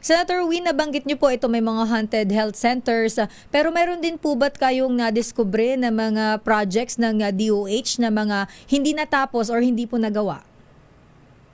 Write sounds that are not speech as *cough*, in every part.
Senator Win, nabanggit niyo po ito may mga haunted health centers, pero meron din po ba't kayong nadiskubre na mga projects ng DOH na mga hindi natapos or hindi po nagawa?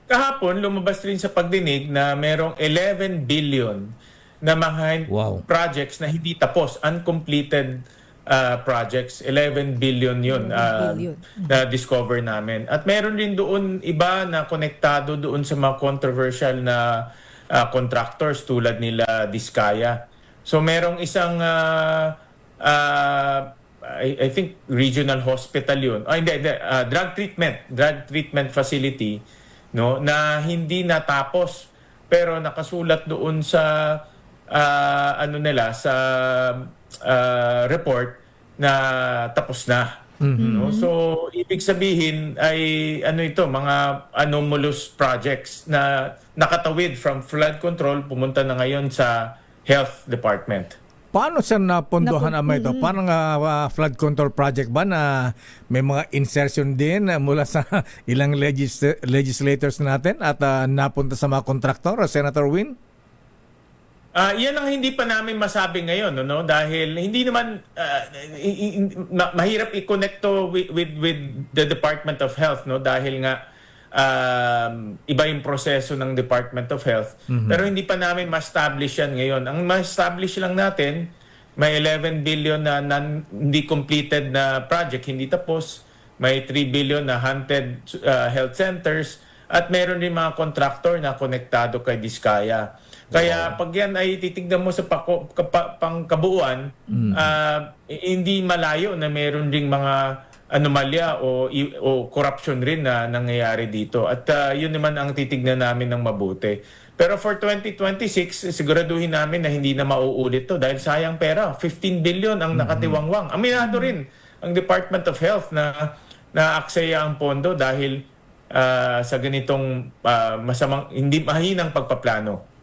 Kahapon, lumabas rin sa pagdinig na merong 11 billion na mga Wow. projects na hindi tapos, uncompleted uh, projects. 11 billion yun 11 uh, billion. na discover namin. At meron rin doon iba na konektado doon sa mga controversial na uh, contractors tulad nila Diskaya. So merong isang uh, uh, I, I think regional hospital yun. Ah, hindi, hindi, uh, drug treatment, drug treatment facility no na hindi natapos pero nakasulat doon sa ah, ano nila sa ah, report na tapos na. No? So ibig sabihin ay ano ito mga anomalous projects na nakatawid from flood control pumunta na ngayon sa health department. Paano siya napondohan Napu- naman ito? Parang ah, flood control project ba na may mga insertion din *laughs* mula sa ilang legis- legislators natin at ah, napunta sa mga kontraktor, Senator Win? Ah, yan ang hindi pa namin masabi ngayon, no, no? Dahil hindi naman ma- mahirap i-connect to with, with with the Department of Health, no? Dahil nga um, iba yung proseso ng Department of Health. Pero hindi pa namin ma-establish yan ngayon. Ang ma-establish lang natin, may 11 billion na non, hindi completed na project, hindi tapos. May 3 billion na haunted uh, health centers at meron din mga contractor na konektado kay Diskaya. Kaya pag yan ay titignan mo sa pako, kapa, pangkabuuan, ah, hindi malayo na meron ding mga anomalya o, o corruption rin na nangyayari dito. At ah, yun naman ang titignan namin ng mabuti. Pero for 2026, siguraduhin namin na hindi na mauulit to dahil sayang pera. 15 billion ang nakatiwangwang. Aminado rin ang Department of Health na na aksaya ang pondo dahil ah, sa ganitong ah, masamang hindi mahinang pagpaplano.